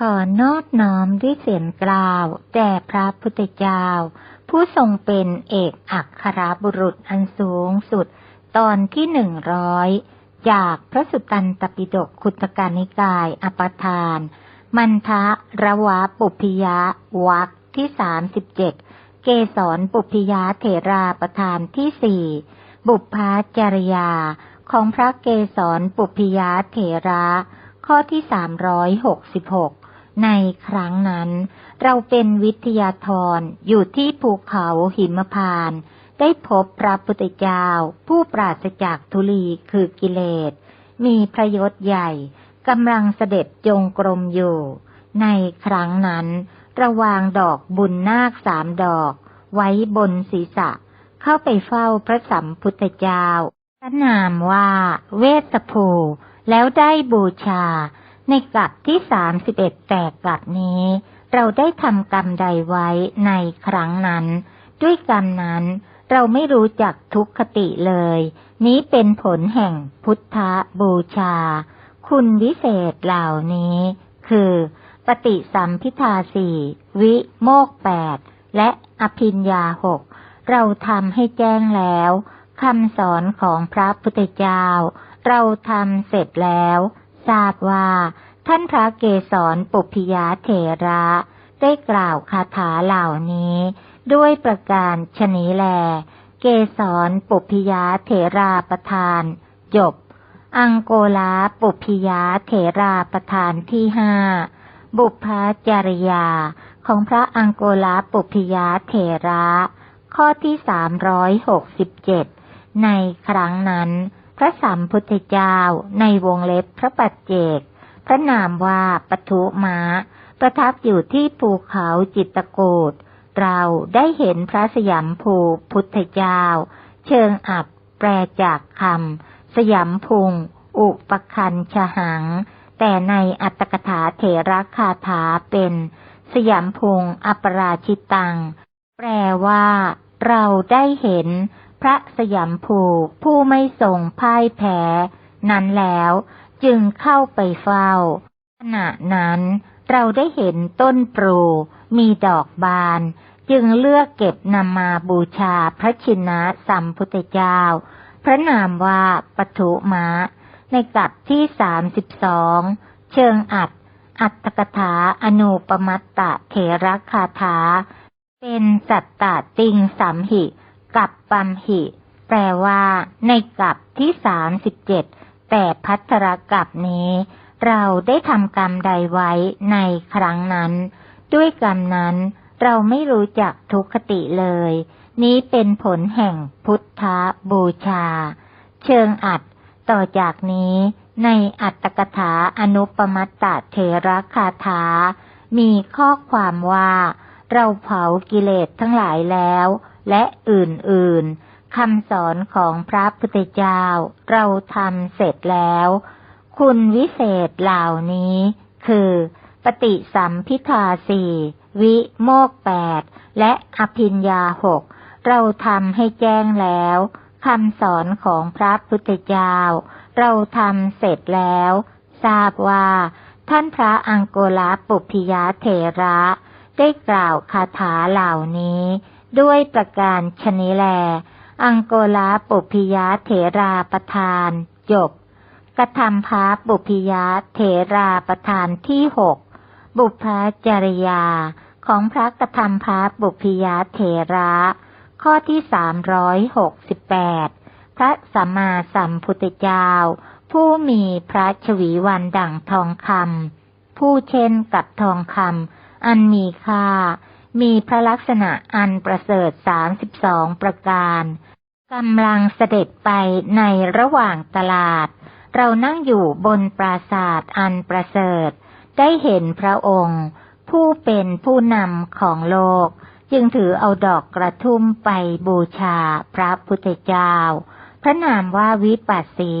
ขอนอบน้อมด้วยเสียงกล่าวแด่พระพุทธเจ้า ผู้ทรงเป็นเอกอัครบุรุษอันสูงสุด ตอนที่หนึ่งร้อยจากพระสุตตันตปิฎกขุตกานิกายอปทาน มันทะระวะปุพยะวักที่สามสิบเจ็ดเกสรปุพยาเถราประธานที่สี่บุพพาจริยาของพระเกสรปุพยาเถระ ข้อที่สามร้อยหกสิบหก ในครั้งนั้น เราเป็นวิทยาธรอยู่ที่ภูเขาหิมพาน ได้พบพระพุทธเจ้า ผู้ปราศจากทุลีคือกิเลส มีพระยศใหญ่กำลังเสด็จจงกรมอยู่ ในครั้งนั้นระวางดอกบุญนาคสามดอก ไว้บนศีรษะ เข้าไปเฝ้าพระสัมพุทธเจ้าพระนามว่าเวสภูแล้วได้บูชา ในกลับที่สามสิบเอ็ดแตกกลับนี้ เราได้ทำกรรมใดไว้ในครั้งนั้น ด้วยกรรมนั้นเราไม่รู้จักทุกขติเลย นี้เป็นผลแห่งพุทธบูชา คุณวิเศษเหล่านี้ คือ ปฏิสัมพิทาสี่วิโมกแปดและอภิญญาหกเราทำให้แจ้งแล้วคำสอนของพระพุทธเจ้า เราทำเสร็จแล้ว ทราบว่า ท่านพระเกศรปุพยาเถระ ได้กล่าวคาถาเหล่านี้ ด้วยประการชนีแล เกศรปุพยาเถราประธาน จบ อังโกลาปุพยาเถราประธานที่ห้าบุพาจริยาของพระอังโกลาปุพยาเถระ ข้อที่สามร้อยหกสิบเจ็ดในครั้งนั้น พระสัมพุทธเจ้าในวงเล็บพระปัจเจก พระนามว่าปทุมาประทับอยู่ที่ภูเขาจิตตกูดเราได้เห็นพระสยามภูพุทธเจ้า เชิงอับแปลจากคำสยามพุง อุปคันชหัง แต่ในอัตถกถาเถระคาถาเป็น สยามพุงอปราชิตัง แปลว่า เราได้เห็น พระสยามภูผู้ไม่ทรงพ่ายแพ้ นั้นแล้วจึงเข้าไปเฝ้า ขณะนั้นเราได้เห็นต้นปรูมีดอกบาน จึงเลือกเก็บนำมาบูชาพระชินะสัมพุทธเจ้า พระนามว่าปทุมะ ในกัดที่สามสิบสองเชิงอัดอัตถกถาอนุปมัตตะเถระคาถา เป็นสัตตติงสัมหิ กับปัมหิ แปลว่า ในกับที่สามสิบเจ็ดแต่พัทรกับนี้ เราได้ทำกรรมใดไว้ในครั้งนั้น ด้วยกรรมนั้นเราไม่รู้จักทุกขติเลย นี้เป็นผลแห่งพุทธบูชา เชิงอัด ต่อจากนี้ในอัตตกถาอนุปมัตตเถระคาถา มีข้อความว่า เราเผากิเลสทั้งหลายแล้ว และอื่นๆคำสอนของพระพุทธเจ้า เราทำเสร็จแล้ว คุณวิเศษเหล่านี้ คือ ปฏิสัมพิทาสี่วิโมกแปดและอภิญญาหกเราทำให้แจ้งแล้วคำสอนของพระพุทธเจ้า เราทำเสร็จแล้ว ทราบว่า ท่านพระอังโกลาปุพิยาเถระ ได้กล่าวคาถาเหล่านี้ ด้วยประการชนิแล อังโกลาปุพิยะเถราประธานจบกระทำพาปุพิยะเถราประธานที่หกบุพจริยาของพระกระทำพาปุพิยะเถระ ข้อที่สามร้อยหกสิบแปดพระสัมมาสัมพุทธเจ้า ผู้มีพระชวีวันดั่งทองคำผู้เช่นกับทองคำอันมีค่า มีพระลักษณะอันประเสริฐสามสิบสองประการกำลังเสด็จไปในระหว่างตลาด เรานั่งอยู่บนปราศาสตร์อันประเสริฐ ได้เห็นพระองค์ ผู้เป็นผู้นำของโลก จึงถือเอาดอกกระทุ่มไปบูชาพระพุทธเจ้า พระนามว่าวิปัสสี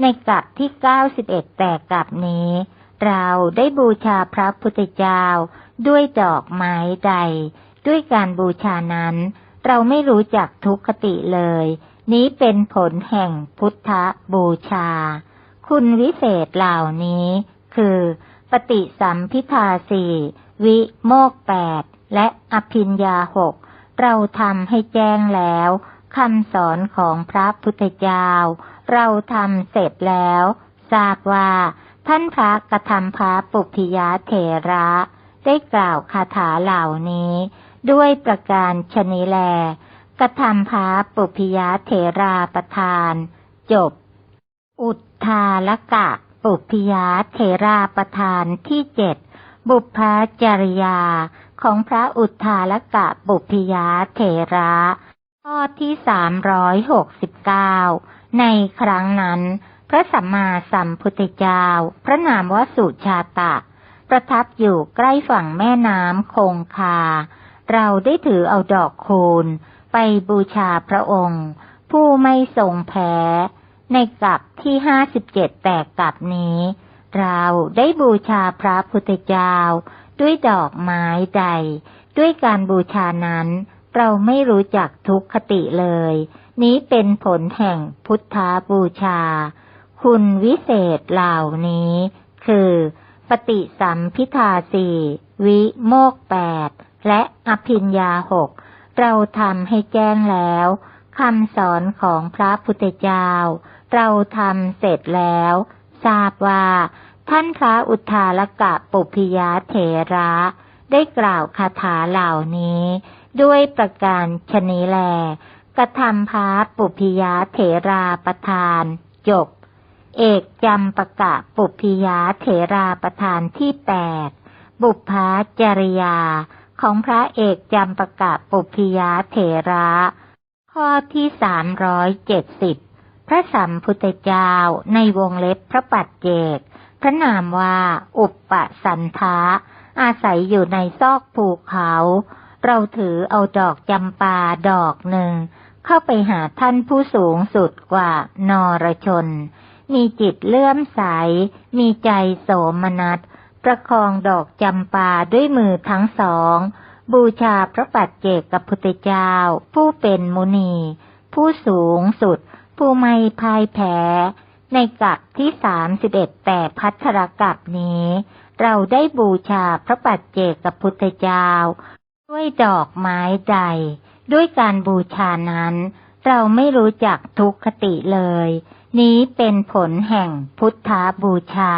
ในกลับที่เก้าสิบเอ็ดแต่กลับนี้ เราได้บูชาพระพุทธเจ้า ด้วยดอกไม้ใด ด้วยการบูชานั้น เราไม่รู้จักทุกขติเลย นี้เป็นผลแห่งพุทธบูชา คุณวิเศษเหล่านี้ คือ ปฏิสัมพิทาสี่วิโมกแปดและอภิญญาหกเราทำให้แจ้งแล้วคำสอนของพระพุทธเจ้า เราทำเสร็จแล้ว ทราบว่า ท่านพระกระทำพระปุพิยาเถระ ได้กล่าวคาถาเหล่านี้ ด้วยประการชนิแล กระทำพระปุพิยาเถราประทาน จบ อุทธาลกะ ปุพิยาเถราประทานที่เจ็ดบุพาจริยาของพระอุทธาลกะปุพิยาเถระข้อที่สามร้อยหกสิบเก้าในครั้งนั้น พระสัมมาสัมพุทธเจ้า พระนามวสุชาตะ ประทับอยู่ใกล้ฝั่งแม่น้ำคงคา เราได้ถือเอาดอกคูณ ไปบูชาพระองค์ ผู้ไม่ทรงแพ้ ในกับที่ห้าสิบเจ็ดแตกกับนี้ เราได้บูชาพระพุทธเจ้า ด้วยดอกไม้ใด ด้วยการบูชานั้น เราไม่รู้จักทุกขติเลย นี้เป็นผลแห่งพุทธาบูชา คุณวิเศษเหล่านี้ คือ ปฏิสัมพิทาสี่วิโมกแปดและอภิญญาหกเราทำให้แจ้งแล้วคำสอนของพระพุทธเจ้า เราทำเสร็จแล้ว ทราบว่า ท่านพระอุทาลกะปุพิยาเถระ ได้กล่าวคาถาเหล่านี้ ด้วยประการชนิแลกระทำพระปุพิยาเถราประทาน จบ เอกจำปะกะปุพิยาเถราประทานที่แปดบุพพาจริยา ของพระเอกจำปะกะปุพิยาเถระ ข้อที่สามร้อยเจ็ดสิบพระสัมพุทธเจ้าในวงเล็บพระปัจเจก พระนามว่าอุปปสันทะอาศัยอยู่ในซอกภูเขา เราถือเอาดอกจำปาดอกหนึ่ง เข้าไปหาท่านผู้สูงสุดกว่านรชน มีจิตเลื่อมใส มีใจโสมนัส ประคองดอกจำปาด้วยมือทั้งสอง บูชาพระปัจเจกกับพุทธเจ้า ผู้เป็นมุนี ผู้สูงสุด ผู้ไม่พ่ายแพ้ ในกับที่สามสิบเอ็ดแต่พัทรกับนี้ เราได้บูชาพระปัจเจกกับพุทธเจ้า ด้วยดอกไม้ใดด้วยการบูชานั้น เราไม่รู้จักทุกขติเลย นี้เป็นผลแห่งพุทธบูชา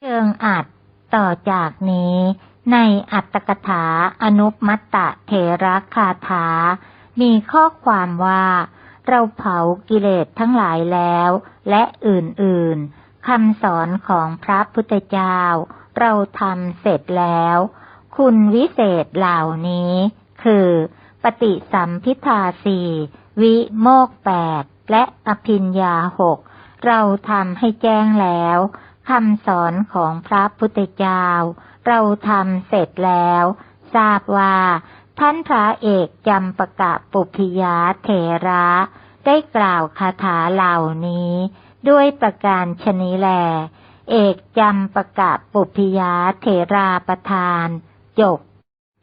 เชิงอัดต่อจากนี้ ในอัตตกถาอนุปมัตตะเถระคาถา มีข้อความว่า เราเผากิเลสทั้งหลายแล้ว และอื่นๆคำสอนของพระพุทธเจ้า เราทำเสร็จแล้ว คุณวิเศษเหล่านี้ คือ ปฏิสัมพิทาสี่วิโมกแปดและอภิญญาหกเราทำให้แจ้งแล้วคำสอนของพระพุทธเจ้า เราทำเสร็จแล้ว ทราบว่า ท่านพระเอกจำประกะปุพิยาเถระ ได้กล่าวคาถาเหล่านี้ ด้วยประการชนิแล เอกจำประกะปุพิยาเถราประทาน จบ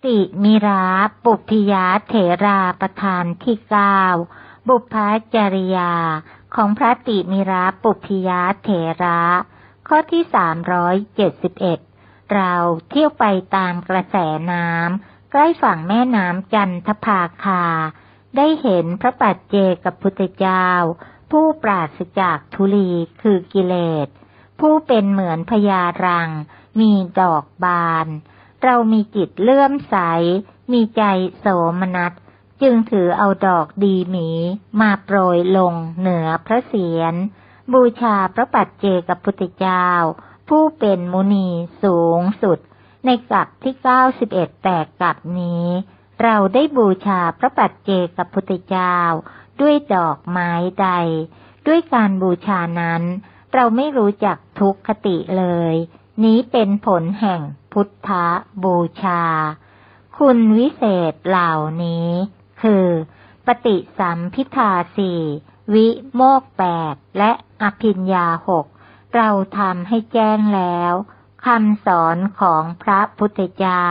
ติมิราปุพิยาเถราประทานที่เก้า บุพาจริยา ของพระติมิราปุพิยาเถระ ข้อที่สามร้อยเจ็ดสิบเอ็ดเราเที่ยวไปตามกระแสน้ำใกล้ฝั่งแม่น้ำจันทภาคา ได้เห็นพระปัจเจกับพุทธเจ้า ผู้ปราศจากทุลีคือกิเลส ผู้เป็นเหมือนพญารัง มีดอกบาน เรามีจิตเลื่อมใส มีใจโสมนัส จึงถือเอาดอกดีหมีมาโปรยลงเหนือพระเศียร บูชาพระปัจเจกพุทธเจ้า ผู้เป็นมุนีสูงสุด ในกับที่เก้าสิบเอ็ดแตกกับนี้ เราได้บูชาพระปัจเจกพุทธเจ้า ด้วยดอกไม้ใด ด้วยการบูชานั้น เราไม่รู้จักทุกขติเลย นี้เป็นผลแห่งพุทธบูชา คุณวิเศษเหล่านี้ คือปฏิสัมพิทาสี่วิโมกแปดและอภิญญาหกเราทำให้แจ้งแล้วคำสอนของพระพุทธเจ้า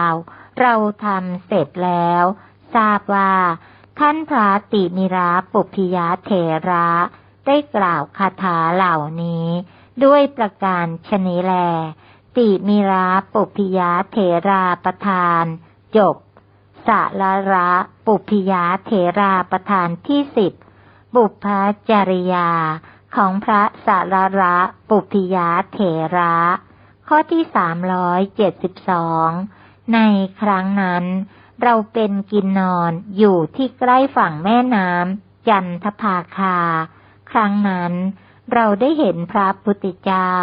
เราทำเสร็จแล้ว ทราบว่า ท่านพระติมิราปุพิยาเถระ ได้กล่าวคาถาเหล่านี้ ด้วยประการชนิแล ติมิราปุพยาเถราประธาน จบ สาระระปุพิยาเถราประธานที่สิบบุพจริยา ของพระสารระปุพิยาเถระ ข้อที่สามร้อยเจ็ดสิบสองในครั้งนั้น เราเป็นกินนอนอยู่ที่ใกล้ฝั่งแม่น้ำจันทภาคา ครั้งนั้น เราได้เห็นพระพุทธเจ้า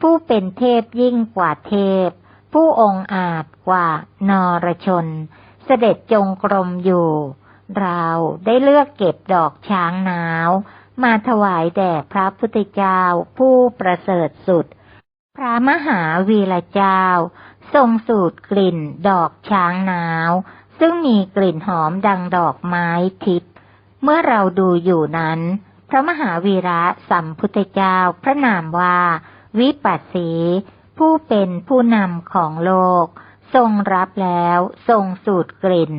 ผู้เป็นเทพยิ่งกว่าเทพ ผู้องค์อาจกว่านรชน สด็จจงกรมอยู่ เราได้เลือกเก็บดอกช้างหนาว มาถวายแด่พระพุทธเจ้าผู้ประเสริฐสุด พระมหาวีระเจ้า ทรงสูดกลิ่นดอกช้างหนาว ซึ่งมีกลิ่นหอมดังดอกไม้ทิพย์เมื่อเราดูอยู่นั้น พระมหาวีระสัมพุทธเจ้าพระนามว่า วิปัสสี ผู้เป็นผู้นำของโลก ทรงรับแล้วทรงสูดกลิ่น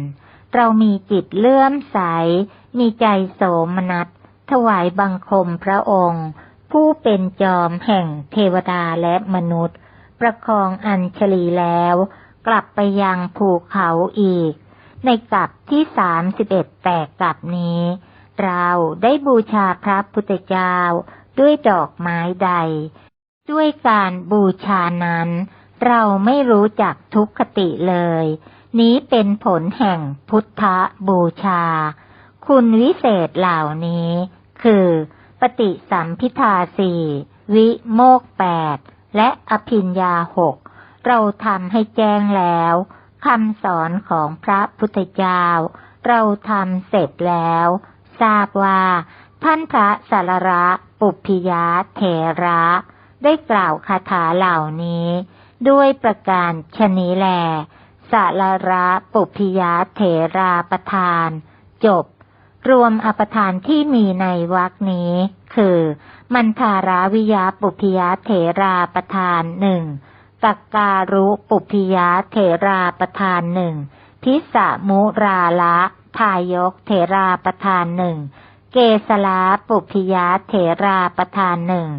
เรามีจิตเลื่อมใส มีใจโสมนัส ถวายบังคมพระองค์ ผู้เป็นจอมแห่งเทวดาและมนุษย์ ประคองอัญชลีแล้ว กลับไปยังภูเขาอีก ในกลับที่สามสิบเอ็ดแตกกลับนี้ เราได้บูชาพระพุทธเจ้าด้วยดอกไม้ใด ด้วยการบูชานั้น เราไม่รู้จักทุกขติเลย นี้เป็นผลแห่งพุทธบูชา คุณวิเศษเหล่านี้ คือ ปฏิสัมพิทาสี่วิโมกแปดและอภิญญาหกเราทำให้แจ้งแล้วคำสอนของพระพุทธเจ้า เราทำเสร็จแล้ว ทราบว่า ท่านพระสารระปุพพิยาเถระ ได้กล่าวคาถาเหล่านี้ ด้วยประการชนีแลสารระปุพิยาเถราประทาน จบ รวมอปทานที่มีในวรรคนี้ คือมันทาราวิยาปุพิยาเถราประทานหนึ่งกักการุปุพิยาเถราประทานหนึ่งทิสะมุราละทายกเถราประทานหนึ่งเกสลาปุพิยาเถราประทานหนึ่ง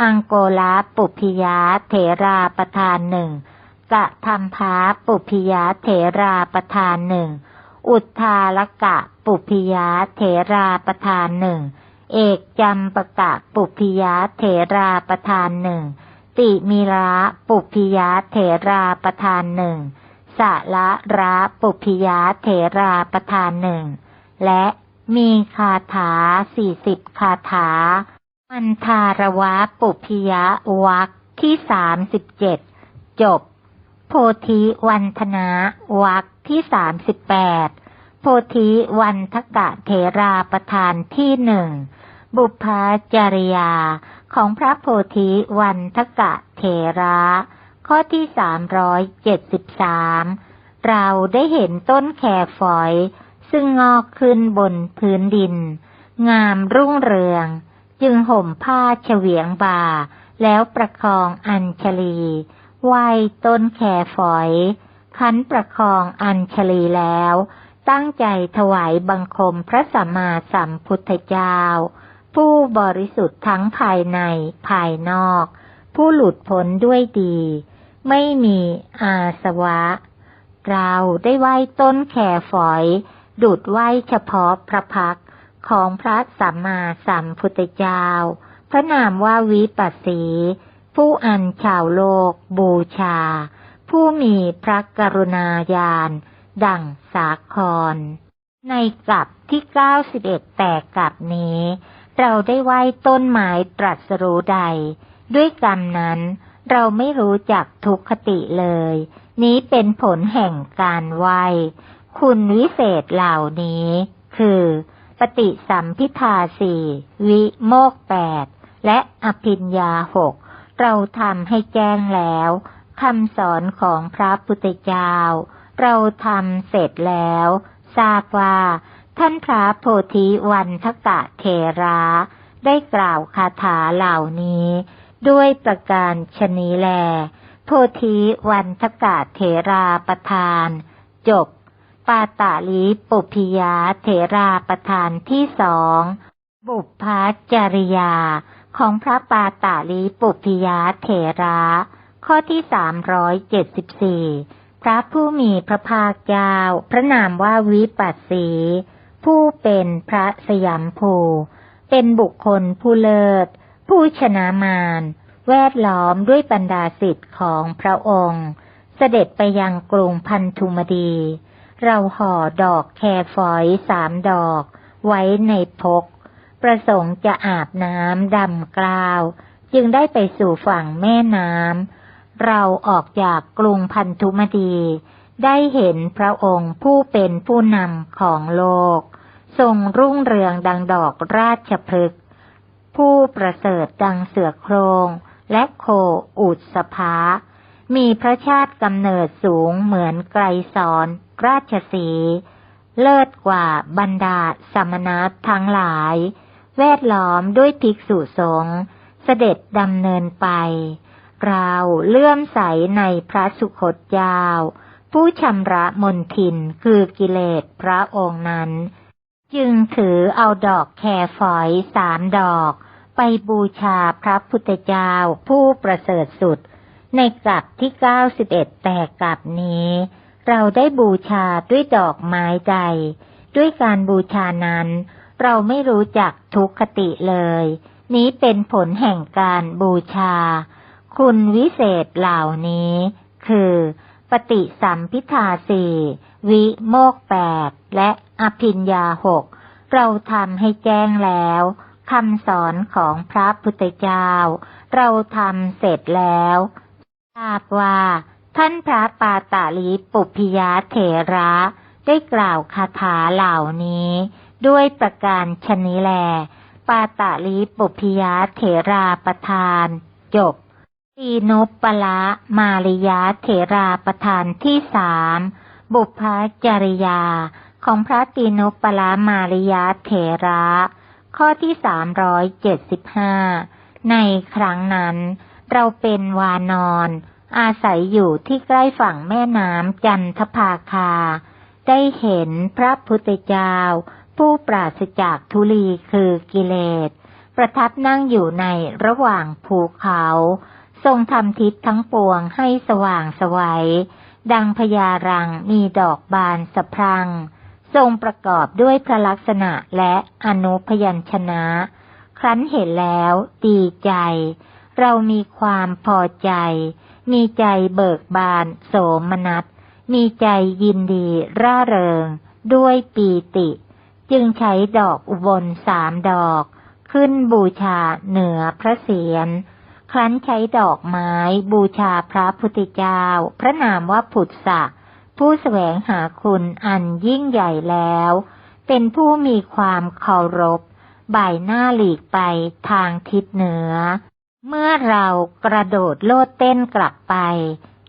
อังโกลาปุพพิยาเถราประทานหนึ่งกะธรรมพาปุพพิยาเถราประทานหนึ่ง อุทธาลกะปุพพิยาเถราประทานหนึ่ง เอกจำปะกะปุพพิยาเถราประทานหนึ่ง ติมีระปุพพิยาเถราประทานหนึ่งสะละระปุพพิยาเถราประทานหนึ่ง และมีคาถาสี่สิบคาถา มันทารวะปุพิยะวักที่สามสิบเจ็ดจบ โพธิวันธนะวักที่สามสิบแปดโพธิวันทกะเถราประธานที่หนึ่งบุพจริยาของพระโพธิวันทกะเถระ ข้อที่สามร้อยเจ็ดสิบสามเราได้เห็นต้นแคฝอย ซึ่งงอกขึ้นบนพื้นดิน งามรุ่งเรือง จึงห่มผ้าเฉวียงบ่า แล้วประคองอัญชลีไหวต้นแคฝอย คันประคองอัญชลีแล้ว ตั้งใจถวายบังคมพระสัมมาสัมพุทธเจ้า ผู้บริสุทธิ์ทั้งภายในภายนอก ผู้หลุดพ้นด้วยดี ไม่มีอาสวะ เราได้ไหวต้นแคฝอย ดุดไหวเฉพาะพระพัก ของพระสัมมาสัมพุทธเจ้า พระนามว่าวิปัสสี ผู้อันชาวโลก บูชา ผู้มีพระกรุณาญาณดั่งสาคร ในกลับที่เก้าสิบเอ็ดแตกกลับนี้ เราได้ไหว้ต้นไม้ตรัสรู้ใด ด้วยกรรมนั้นเราไม่รู้จักทุกขติเลย นี้เป็นผลแห่งการไหว้คุณวิเศษเหล่านี้ คือ ปฏิสัมพิทาสี่วิโมกแปดและอภิญญาหกเราทำให้แจ้งแล้วคำสอนของพระพุทธเจ้า เราทำเสร็จแล้ว ทราบว่า ท่านพระโพธิวันทกะเทระได้กล่าวคาถาเหล่านี้ ด้วยประการชนีแล โพธิวันทกะเทราประทาน จบ ปาตาลีปุพิยาเถราประธานที่สอง บุพพจริยา ของพระปาตาลีปุพิยาเถระ ข้อที่สามร้อยเจ็ดสิบสี่พระผู้มีพระภาคเจ้าพระนามว่าวิปัสสี ผู้เป็นพระสยามภู เป็นบุคคลผู้เลิศ ผู้ชนะมาร แวดล้อมด้วยบรรดาสิทธิ์ของพระองค์ เสด็จไปยังกรุงพันธุมดี เราห่อดอกแครฝอยสามดอก ไว้ในพก ประสงค์จะอาบน้ำดำกล่าว จึงได้ไปสู่ฝั่งแม่น้ำเราออกจากกรุงพันธุมดี ได้เห็นพระองค์ผู้เป็นผู้นำของโลก ทรงรุ่งเรืองดังดอกราชพฤกษ์ผู้ประเสริฐดังเสือโครง และโคอุดสภามีพระชาติกำเนิดสูงเหมือนไกรสอน ราชสี เลิศกว่าบรรดาสมณะทั้งหลาย แวดล้อมด้วยภิกษุสงฆ์เสด็จดำเนินไป เราเลื่อมใสในพระสุคตเจ้าผู้ชำระมนทินคือกิเลสพระองค์นั้น จึงถือเอาดอกแครฝอยสามดอกไปบูชาพระพุทธเจ้าผู้ประเสริฐสุด ในกลับที่เก้าสิบเอ็ดแต่กลับนี้ เราได้บูชาด้วยดอกไม้ใดด้วยการบูชานั้น เราไม่รู้จักทุกขติเลย นี้เป็นผลแห่งการบูชา คุณวิเศษเหล่านี้ คือ ปฏิสัมพิทาสี่วิโมกแปดและอภิญญาหกเราทำให้แจ้งแล้วคำสอนของพระพุทธเจ้า เราทำเสร็จแล้วทราบว่า ท่านพระปาตาลีปุพยาเถระ ได้กล่าวคาถาเหล่านี้ ด้วยประการชนิแล ปาตาลีปุพยาเถราประทาน จบตีนุปปละมาริยาเถราประธานที่สามบุพจริยา ของพระตีนุปปละมาริยาเถระ ข้อที่สามร้อยเจ็ดสิบห้าในครั้งนั้น เราเป็นวานอน อาศัยอยู่ที่ใกล้ฝั่งแม่น้ำจันทภาคา ได้เห็นพระพุทธเจ้า ผู้ปราศจากทุลีคือกิเลส ประทับนั่งอยู่ในระหว่างภูเขา ทรงทำทิศทั้งปวงให้สว่างสวัย ดังพญารังมีดอกบานสะพรัง ทรงประกอบด้วยพระลักษณะและอนุพยัญชนะ ครั้นเห็นแล้วดีใจ เรามีความพอใจ มีใจเบิกบาน โสมนัส มีใจยินดีร่าเริง ด้วยปีติ จึงใช้ดอกอุบลสามดอก ขึ้นบูชาเหนือพระเศียร ครั้นใช้ดอกไม้บูชาพระพุทธเจ้า พระนามว่าผุดสะผู้แสวงหาคุณอันยิ่งใหญ่แล้ว เป็นผู้มีความเคารพ บ่ายหน้าหลีกไปทางทิศเหนือ เมื่อเรากระโดดโลดเต้นกลับไป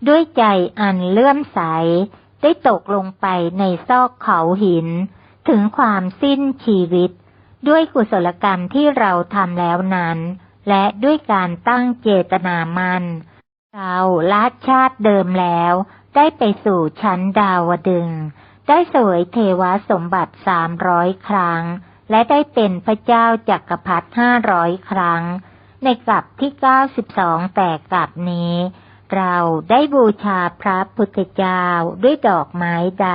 ด้วยใจอันเลื่อมใส ได้ตกลงไปในซอกเขาหิน ถึงความสิ้นชีวิต ด้วยกุศลกรรมที่เราทำแล้วนั้น และด้วยการตั้งเจตนามัน เราละชาติเดิมแล้ว ได้ไปสู่ชั้นดาวดึง ได้สวยเทวสมบัติสามร้อยครั้ง และได้เป็นพระเจ้าจักรพรรดิห้าร้อยครั้ง ในกลับที่เก้าสิบสองแต่กลับนี้ เราได้บูชาพระพุทธเจ้าด้วยดอกไม้ใด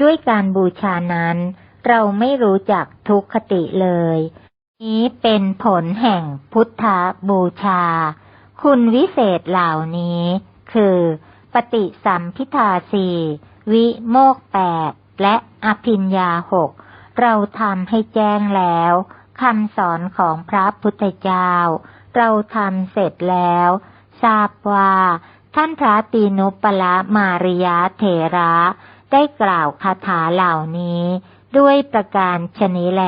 ด้วยการบูชานั้น เราไม่รู้จักทุกขติเลย นี้เป็นผลแห่งพุทธบูชา คุณวิเศษเหล่านี้ คือ ปฏิสัมพิทาสี่วิโมกแปดและอภิญญาหกเราทำให้แจ้งแล้ว คำสอนของพระพุทธเจ้า เราทำเสร็จแล้ว ทราบว่า ท่านพระตีนุปละมาริยาเถระ ได้กล่าวคาถาเหล่านี้ ด้วยประการชนิแล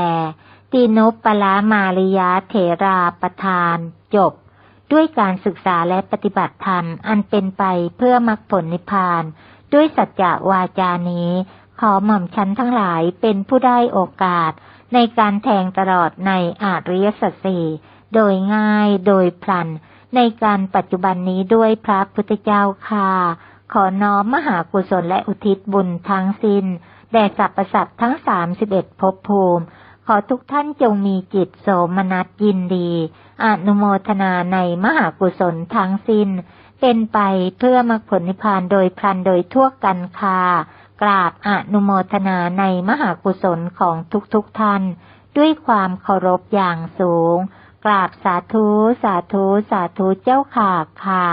ตีนุปละมาริยาเถราประทาน จบ ด้วยการศึกษาและปฏิบัติธรรมอันเป็นไปเพื่อมรรคผลนิพพาน ด้วยสัจจะวาจานี้ ขอหม่อมชั้นทั้งหลายเป็นผู้ได้โอกาส ในการแทงตลอดในอาริยสัจสี่โดยง่ายโดยพลัน ในการปัจจุบันนี้ด้วยพระพุทธเจ้าค่ะ ขอน้อมมหากุศลและอุทิศบุญทั้งสิ้นแด่สรรพสัตว์ทั้งสามสิบเอ็ดภพภูมิ ขอทุกท่านจงมีจิตโสมนัสยินดีอนุโมทนาในมหากุศลทั้งสิ้น เป็นไปเพื่อมรรคผลนิพพานโดยพลันโดยทั่วกันค่ะ ราบอนุโมทนาในมหากุศลของทุกๆทท่าน ด้วยความเคารพอย่างสูง กราบสาธุ สาธุ สาธุเจ้าค่ะค่ะ